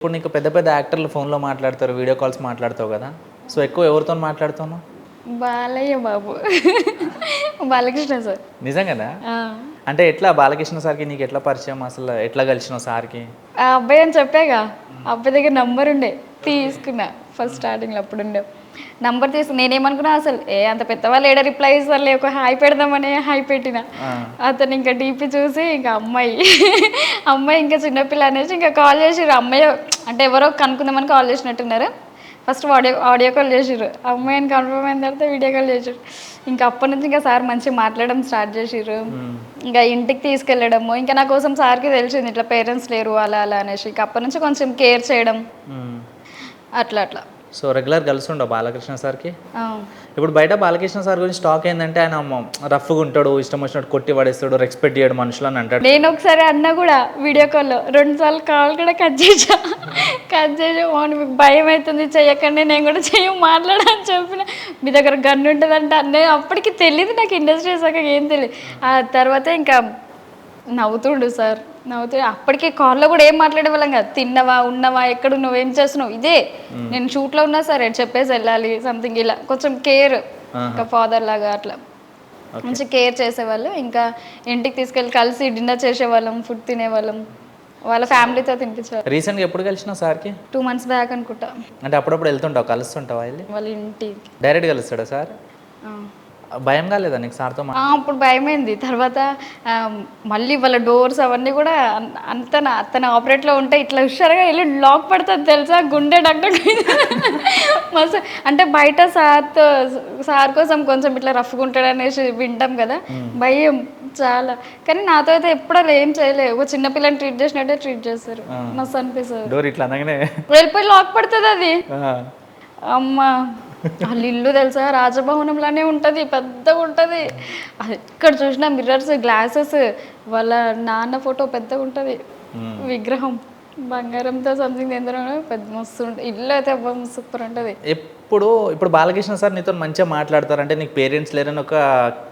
ఇప్పుడు నీకు పెద్ద పెద్ద యాక్టర్లు ఫోన్లో మాట్లాడతారు వీడియో కాల్స్ మాట్లాడతావు కదా. సో ఎక్కువ ఎవరితో మాట్లాడుతున్నావు? బాలయ్య బాబు. బాలకృష్ణ సార్. నిజంగానా? ఆ. అంటే ఎట్లా బాలకృష్ణ సార్కి నీకు ఎట్లా పరిచయం అసలు? ఎట్లా కలిసినావు సార్కి? ఆ అబ్బాయి అని చెప్పాగా. అబ్బాయి దగ్గర నంబర్ ఉండే. తీసుకున్నా. ఫస్ట్ స్టార్టింగ్లో అప్పుడు ఉండే. నంబర్ తీసుకు నేనేమనుకున్నా అసలు ఏ అంత పెద్దవాళ్ళు ఏడ రిప్లై ఇస్తారులే ఒక హాయ్ పెడదామని హాయ్ పెట్టిన. అతను ఇంకా డీపీ చూసి ఇంకా అమ్మాయి అమ్మాయి ఇంకా చిన్నపిల్ల అనేసి ఇంకా కాల్ చేసిర్రు. అమ్మాయి అంటే ఎవరో కనుక్కుందామని కాల్ చేసినట్టున్నారు. ఫస్ట్ ఆడియో ఆడియో కాల్ చేసిర్రు. అమ్మాయిని కన్ఫర్మ్ అయిన తర్వాత వీడియో కాల్ చేసిర్రు. ఇంకా అప్పటి నుంచి ఇంకా సార్ మంచిగా మాట్లాడడం స్టార్ట్ చేసిర్రు. ఇంకా ఇంటికి తీసుకెళ్ళడము. ఇంకా నా కోసం సార్కి తెలిసింది ఇట్లా పేరెంట్స్ లేరు అలా అలా అనేసి. ఇంకా అప్పటి నుంచి కొంచెం కేర్ చేయడం. అట్లా అట్లా. సో రెగ్యులర్ కలిసి ఉండవు బాలకృష్ణ సార్కి. ఇప్పుడు బయట బాలకృష్ణ సార్ గురించి టాక్ ఏంటంటే ఆయన రఫ్గా ఉంటాడు ఇష్టం వచ్చినట్టు కొట్టి పడేస్తాడు రెస్పెక్ట్ చేయడు మనుషులు అని అంటాడు. నేను ఒకసారి అన్నా కూడా వీడియో కాల్లో రెండు సార్లు కాల్ కూడా కట్ చేసా కట్ చేసా ఓన్ మీకు భయం అవుతుంది చెయ్యకండి నేను కూడా చెయ్యం మాట్లాడని చెప్పిన. మీ దగ్గర గన్ ఉంటుందంటే అన్నీ అప్పటికి తెలియదు నాకు ఇండస్ట్రీ సాక ఏం తెలియదు ఆ తర్వాత ఇంకా నవ్వుతుండు సార్. నవ్వుతూ అప్పటికే కాల్లో కూడా ఏం మాట్లాడే వాళ్ళం కదా. తిన్నవా ఉన్నవా ఎక్కడ నువ్వు ఏం చేస్తున్నావు? ఇదే. నేను షూట్లో ఉన్నా సరే చెప్పేసి వెళ్ళాలి సంథింగ్ ఇలా. కొంచెం కేర్ ఇంకా ఫాదర్ లాగా అట్లా. మంచి కేర్ చేసేవాళ్ళు. ఇంకా ఇంటికి తీసుకెళ్ళి కలిసి డిన్నర్ చేసేవాళ్ళం ఫుడ్ తినేవాళ్ళం. వాళ్ళ ఫ్యామిలీతో తినిపించేవాళ్ళం. రీసెంట్గా ఎప్పుడు కలిసినావు సార్కి? టూ మంత్స్ బ్యాక్ అనుకుంటా. అంటే అప్పుడప్పుడు వెళ్తుంటావు కలుస్తుంటావా వెళ్ళి? వాళ్ళ ఇంటికి. డైరెక్ట్ కలుస్తాడా సార్. భయం కాలేదా నీకు సార్తో అప్పుడు భయమైంది. తర్వాత మళ్ళీ వాళ్ళ డోర్స్ అవన్నీ కూడా అంత నా- తన ఆపరేట్లో ఉంటే ఇట్లా హుషారుగా వెళ్ళి లాక్ పడుతుంది తెలుసా? గుండె డక్ డక్ మస్తు అంటే బయట సార్తో సార్ కోసం కొంచెం ఇట్లా రఫ్గా ఉంటాడు అనేసి వింటాం కదా. భయం చాలా. కానీ నాతో అయితే ఎప్పుడూ ఏం చేయలేదు. ఒక చిన్న పిల్లని ట్రీట్ చేసినట్టే ట్రీట్ చేస్తారు. మస్తు అనిపిస్తుంది. డోర్ ఇట్లా వెళ్ళిపోయి లాక్ పడుతుంది అది. అమ్మ. వాళ్ళ ఇల్లు తెలుసా? రాజభవనంలానే ఉంటుంది పెద్దగా ఉంటుంది. ఎక్కడ చూసినా మిర్రర్స్ గ్లాసెస్ వాళ్ళ నాన్న ఫోటో పెద్దగా ఉంటుంది. విగ్రహం బంగారంతో సంథింగ్ ఎందరో పెద్ద మస్తు ఇల్లు అయితే సూపర్ ఉంటుంది. ఎప్పుడు ఇప్పుడు బాలకృష్ణ సార్ నీతో మంచిగా మాట్లాడతారు. అంటే నీకు పేరెంట్స్ లేరని ఒక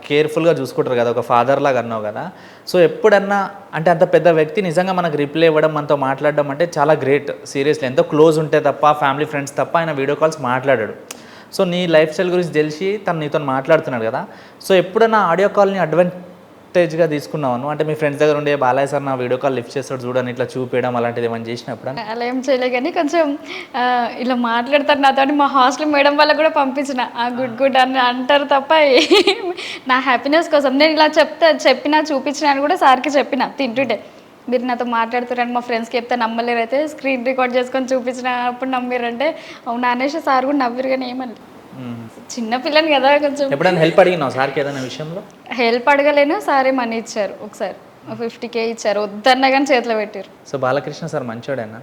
కేర్ఫుల్గా చూసుకుంటారు కదా ఒక ఫాదర్ లాగా అన్నావు కదా. సో ఎప్పుడన్నా అంటే అంత పెద్ద వ్యక్తి నిజంగా మనకు రిప్లై ఇవ్వడం మనతో మాట్లాడడం అంటే చాలా గ్రేట్ సీరియస్లీ ఎంతో క్లోజ్ ఉంటే తప్ప ఫ్యామిలీ ఫ్రెండ్స్ తప్ప ఆయన వీడియో కాల్స్ మాట్లాడాడు. సో నీ లైఫ్ స్టైల్ గురించి తెలిసి తను నీతో మాట్లాడుతున్నాడు కదా. సో ఎప్పుడైనా ఆడియో కాల్ని అడ్వాంటేజ్గా తీసుకున్నావు అంటే మీ ఫ్రెండ్స్ దగ్గర ఉండే బాలయ్య సార్ నా వీడియో కాల్ లిఫ్ట్ చేస్తాడు చూడని ఇట్లా చూపించడం అలాంటిది ఏమైనా చేసినప్పుడు అలా ఏం చేయలే కానీ కొంచెం ఇలా మాట్లాడతారు నాతో మా హాస్టల్ మేడం వాళ్ళకి కూడా పంపించిన. ఆ గుడ్ గుడ్ అని అంటారు తప్ప నా హ్యాపీనెస్ కోసం. నేను ఇలా చెప్తే చెప్పినా చూపించిన అని కూడా సార్కి చెప్పిన తింటుంటే. మీరు నాతో మాట్లాడుతారని మా ఫ్రెండ్స్కి చెప్తే నమ్మలేరు. అయితే స్క్రీన్ రికార్డ్ చేసుకొని చూపించినప్పుడు నమ్మిరంటే అవునా అనేసి సార్ కూడా నవ్విరు కానీ ఏమని? చిన్న పిల్లని కదా కొంచెం. ఎప్పుడైనా హెల్ప్ అడిగినావు సార్కి ఏదైనా విషయంలో? హెల్ప్ అడగలేను సారే మనీ ఇచ్చారు ఒకసారి. ఫిఫ్టీ కే ఇచ్చారు వద్దన్నా కానీ చేతిలో పెట్టారు సో బాలకృష్ణ సార్ మంచోడేనా?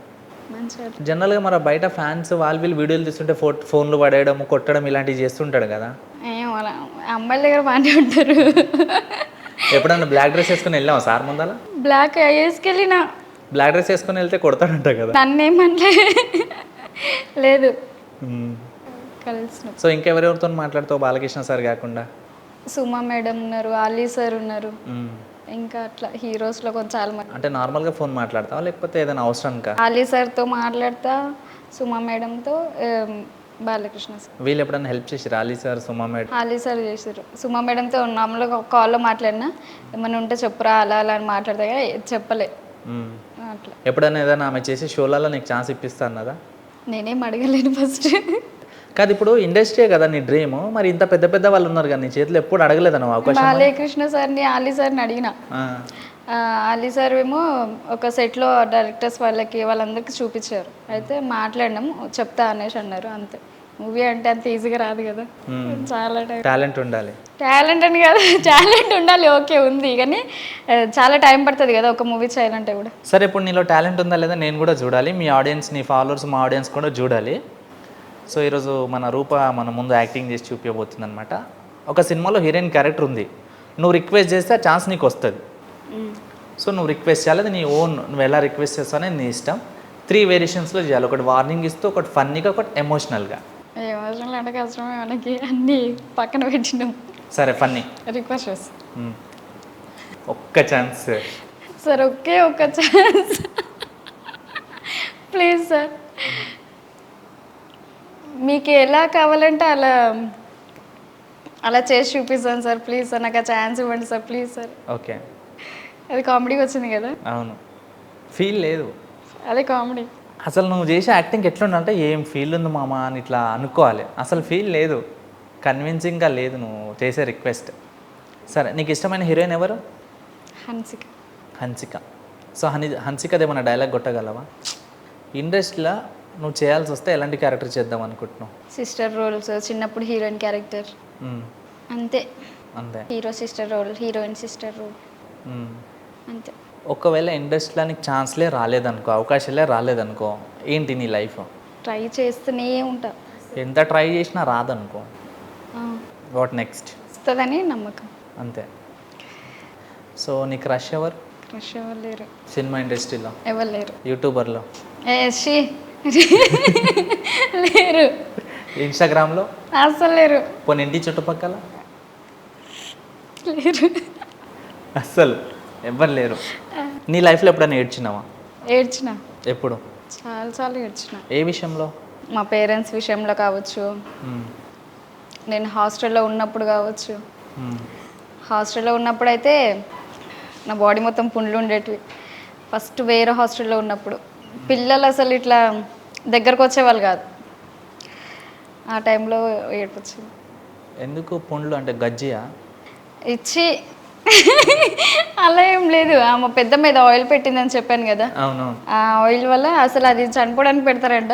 జనరల్గా మన బయట ఫ్యాన్స్ వాళ్ళు వీళ్ళు వీడియోలు తీస్తుంటే ఫో ఫోన్లు పడేయడం కొట్టడం ఇలాంటివి చేస్తుంటాడు కదా? అమ్మాయిల దగ్గర బాగానే ఉంటారు. ఎప్పుడన్నా బ్లాక్ డ్రెస్ వేసుకొని వెళ్ళావా సార్ ముందల? బ్లాక్ వేసుకెళ్ళిన బ్లాక్ డ్రెస్ వేసుకొని వెళ్తే కొడతాడంట కదా. నన్నేమనలే. లేదు. కలిసిన. సో ఇంకెవరెవరితో మాట్లాడుతావు బాలకృష్ణ సార్ కాకుండా? సుమా మేడం ఉన్నారు ఆలీ సార్ ఉన్నారు. ఇంకా అట్లా హీరోస్లో కొంచెం చాలా మంది. అంటే నార్మల్గా ఫోన్ మాట్లాడతావా లేకపోతే ఏదైనా అవసరానికా? ఆలీ సార్తో మాట్లాడతా సుమా మేడంతో బాలకృష్ణ సార్. వీళ్ళు ఎప్పుడన్నా హెల్ప్ చేసి rally sir Suma madam? Ali sir చేసారు సుమా మేడంతో మామూలుగా కాల్లో మాట్లాడినా ఏమైనా ఉంటే చెప్పురా అలా అలా అని మాట్లాడతా కానీ చెప్పలే. మ్మ్. అట్లా. ఎప్పుడన్నా ఏదైనా ఆమె చేసే షోలలో నీకు ఛాన్స్ ఇప్పిస్తా అన్నదా? నేనేం అడగలేను ఫస్ట్. కాదు ఇప్పుడు ఇండస్ట్రీయే కదా నీ డ్రీమ్. మరి ఇంత పెద్ద పెద్ద వాళ్ళు ఉన్నారు కదా నీ చేతిలో ఎప్పుడు అడగలేదన్న అవకాశం? బాలకృష్ణ సార్ని ఆలీ సార్ని అడిగిన. ఆ. ఆలీ సార్ ఏమో ఒక సెట్లో డైరెక్టర్స్ వాళ్ళకి వాళ్ళందరికీ చూపించారు. అయితే మాట్లాడినాం చెప్తా అనేసి అన్నారు అంతే. మూవీ అంటే అంత ఈజీగా రాదు కదా. చాలా టాలెంట్ ఉండాలి. టాలెంట్ అని కాదు టాలెంట్ ఉండాలి ఓకే ఉంది. కానీ చాలా టైం పడుతుంది కదా ఒక మూవీ చేయాలంటే కూడా. సరే ఇప్పుడు నీలో టాలెంట్ ఉందా లేదా నేను కూడా చూడాలి. మీ ఆడియన్స్ నీ ఫాలోవర్స్ మా ఆడియన్స్ కూడా చూడాలి. సో ఈరోజు మన రూప మన ముందు యాక్టింగ్ చేసి చూపించబోతుంది అనమాట ఒక సినిమాలో హీరోయిన్ క్యారెక్టర్ ఉంది. నువ్వు రిక్వెస్ట్ చేస్తే ఆ ఛాన్స్ నీకు వస్తుంది. సో నువ్వు రిక్వెస్ట్ చేయాలి అది నీ ఓన్ నువ్వు ఎలా రిక్వెస్ట్ చేస్తావు అనేది నీ ఇష్టం. త్రీ వేరియేషన్స్లో చేయాలి ఒకటి వార్నింగ్ ఇస్తూ ఒకటి ఫన్నీగా ఒకటి ఎమోషనల్గా ఎమోషనల్ అంటే కష్టమే మనకి అన్నీ పక్కన పెట్టినాం. సరే ఫన్నీ రిక్వెస్ట్ చేస్తాం. ఒక్క ఛాన్స్ సరే ఒకే ఒక్క ఛాన్స్ ప్లీజ్ సార్. మీకు ఎలా కావాలంటే అలా అలా చేసి చూపిస్తాను సార్ ప్లీజ్ సార్. నాకు ఆ ఛాన్స్ ఇవ్వండి సార్ ప్లీజ్ సార్. ఓకే అది కామెడీ వచ్చింది కదా. అవును. ఫీల్ లేదు. అదే కామెడీ. అసలు నువ్వు చేసే యాక్టింగ్ ఎట్లుందంటే ఏం ఫీల్ ఉంది మామ? అని ఇట్లా అనుకోవాలి. అసలు ఫీల్ లేదు. కన్విన్సింగ్గా లేదు నువ్వు చేసే రిక్వెస్ట్ సరే నీకు ఇష్టమైన హీరోయిన్ ఎవరు? హన్సిక. హన్సిక. సో హని హన్సికది ఏమైనా డైలాగ్ కొట్టగలవా? ఇండస్ట్రీలో నువ్వు చేయాల్సి వస్తే ఎలాంటి క్యారెక్టర్ చేద్దాం అనుకుంటున్నావు? సిస్టర్ రోల్స్ చిన్నప్పుడు హీరోయిన్ క్యారెక్టర్. అంతే. అంతే. Hero sister role heroine sister role. అంతే. ఒకవేళ ఇండస్ట్రీలో నీకు ఛాన్స్లే రాలేదనుకో అవకాశాలే రాలేదనుకో ఏంటి నీ లైఫ్ ట్రై చేస్తూనే ఉంటా. ఎంత ట్రై చేసినా రాదనుకో. వాట్ నెక్స్ట్ వస్తుందని నమ్మకం. అంతే. సో నీకు రష్ ఎవరు? క్రష్ ఎవరు లేరు. సినిమా ఇండస్ట్రీలో ఎవరు లేరు. యూట్యూబర్లో లేరు. ఇన్స్టాగ్రామ్లో అస్సలు లేరు. పోనీ ఇంటి చుట్టుపక్కల? లేరు. అస్సలు. ఎవ్వరు లేరు. నీ లైఫ్లో ఎప్పుడైనా ఏడ్చినావా? ఏడ్చిన. ఎప్పుడు? చాలా చాలా ఏడ్చిన. ఏ విషయంలో? మా పేరెంట్స్ విషయంలో కావచ్చు. నేను హాస్టల్లో ఉన్నప్పుడు కావచ్చు. హాస్టల్లో ఉన్నప్పుడు అయితే నా బాడీ మొత్తం పుండ్లు ఉండేటివి. ఫస్ట్ వేరే హాస్టల్లో ఉన్నప్పుడు. పిల్లలు అసలు ఇట్లా దగ్గరకు వచ్చేవాళ్ళు కాదు. ఆ టైంలో ఏడుపు వచ్చింది ఎందుకు పుండ్లు అంటే గజ్జియా? ఇచ్చి అలా ఏం లేదు. ఆమె పెద్ద మీద ఆయిల్ పెట్టిందని చెప్పాను కదా. ఆ ఆయిల్ వల్ల అసలు అది చనిపోవడానికి పెడతారంట.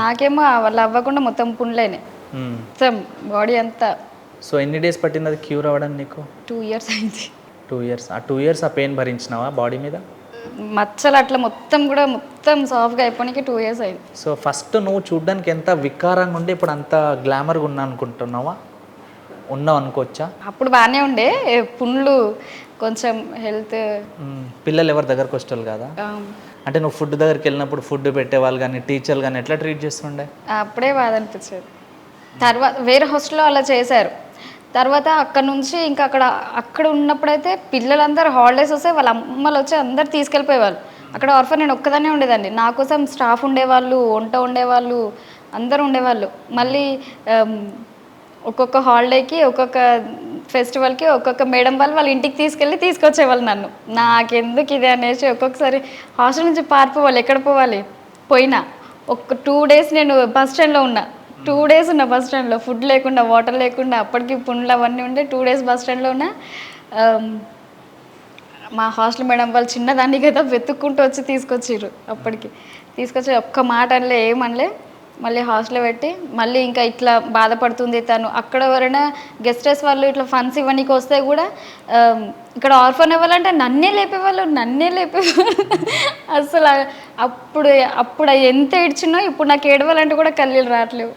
నాకేమో వాళ్ళు అవ్వకుండా మొత్తం పుండ్లేనే. మొత్తం బాడీ అంతా. సో ఎన్ని డేస్ పట్టింది అది క్యూర్ అవ్వడం నీకు? టూ ఇయర్స్ అయింది. టూ ఇయర్స్ ఆ టూ ఇయర్స్ ఆ పెయిన్ భరించినావా బాడీ మీద? మచ్చలు అట్లా మొత్తం కూడా మొత్తం సాఫ్ట్గా అయిపోయినాకి టూ ఇయర్స్ అయింది. సో ఫస్ట్ నువ్వు చూడ్డానికి ఎంత వికారంగా ఉండి ఇప్పుడు అంత గ్లామర్గా ఉన్నా అనుకుంటున్నావా? ఉన్నావు అనుకోవచ్చా? అప్పుడు బాగానే ఉండే. పుండ్లు కొంచెం హెల్త్. పిల్లలు ఎవరి దగ్గరకు వచ్చేవాళ్ళు కదా? అంటే నువ్వు ఫుడ్ దగ్గరికి వెళ్ళినప్పుడు ఫుడ్ పెట్టేవాళ్ళు కానీ టీచర్లు కానీ ఎట్లా ట్రీట్ చేస్తుండే? అప్పుడే బాధ అనిపించేది తర్వాత వేరే హాస్టల్లో అలా చేశారు. తర్వాత అక్కడ నుంచి ఇంకా అక్కడ అక్కడ ఉన్నప్పుడైతే పిల్లలందరూ హాలిడేస్ వస్తే వాళ్ళ అమ్మలు వచ్చి అందరు తీసుకెళ్ళిపోయేవాళ్ళు. అక్కడ ఆర్ఫర్ నేను ఒక్కదానే ఉండేదాన్ని. నా కోసం స్టాఫ్ ఉండేవాళ్ళు వంట ఉండేవాళ్ళు అందరూ ఉండేవాళ్ళు. మళ్ళీ ఒక్కొక్క హాలిడేకి ఒక్కొక్క ఫెస్టివల్కి ఒక్కొక్క మేడం వాళ్ళు వాళ్ళ ఇంటికి తీసుకెళ్ళి తీసుకొచ్చేవాళ్ళు నన్ను. నాకెందుకు ఇది అనేసి ఒక్కొక్కసారి హాస్టల్ నుంచి పారిపోవాలి ఎక్కడ పోవాలి? పోయినా. ఒక టూ డేస్ నేను బస్ స్టాండ్లో ఉన్నా. టూ డేస్ ఉన్నా బస్ స్టాండ్లో. ఫుడ్ లేకుండా వాటర్ లేకుండా అప్పటికి పుండ్లు అవన్నీ ఉండే టూ డేస్ బస్ స్టాండ్లో ఉన్నా. మా హాస్టల్ మేడం వాళ్ళు చిన్నదాన్ని కదా వెతుక్కుంటూ వచ్చి తీసుకొచ్చారు అప్పటికి. తీసుకొచ్చి ఒక్క మాట అనలే ఏమనలే. మళ్ళీ హాస్టల్లో పెట్టి మళ్ళీ ఇంకా ఇట్లా బాధపడుతుంది తను. అక్కడ ఎవరైనా గెస్ట్ హౌస్ వాళ్ళు ఇట్లా ఫండ్స్ ఇవ్వడానికి వస్తే కూడా ఇక్కడ ఆర్ఫన్ ఇవ్వాలంటే నన్నే లేపేవాళ్ళు నన్నే లేపేవాళ్ళు. అసలు అప్పుడు అప్పుడు ఎంత ఏడ్చినో ఇప్పుడు నాకు ఏడవాలంటే కూడా కళ్ళీలు రావట్లేవు.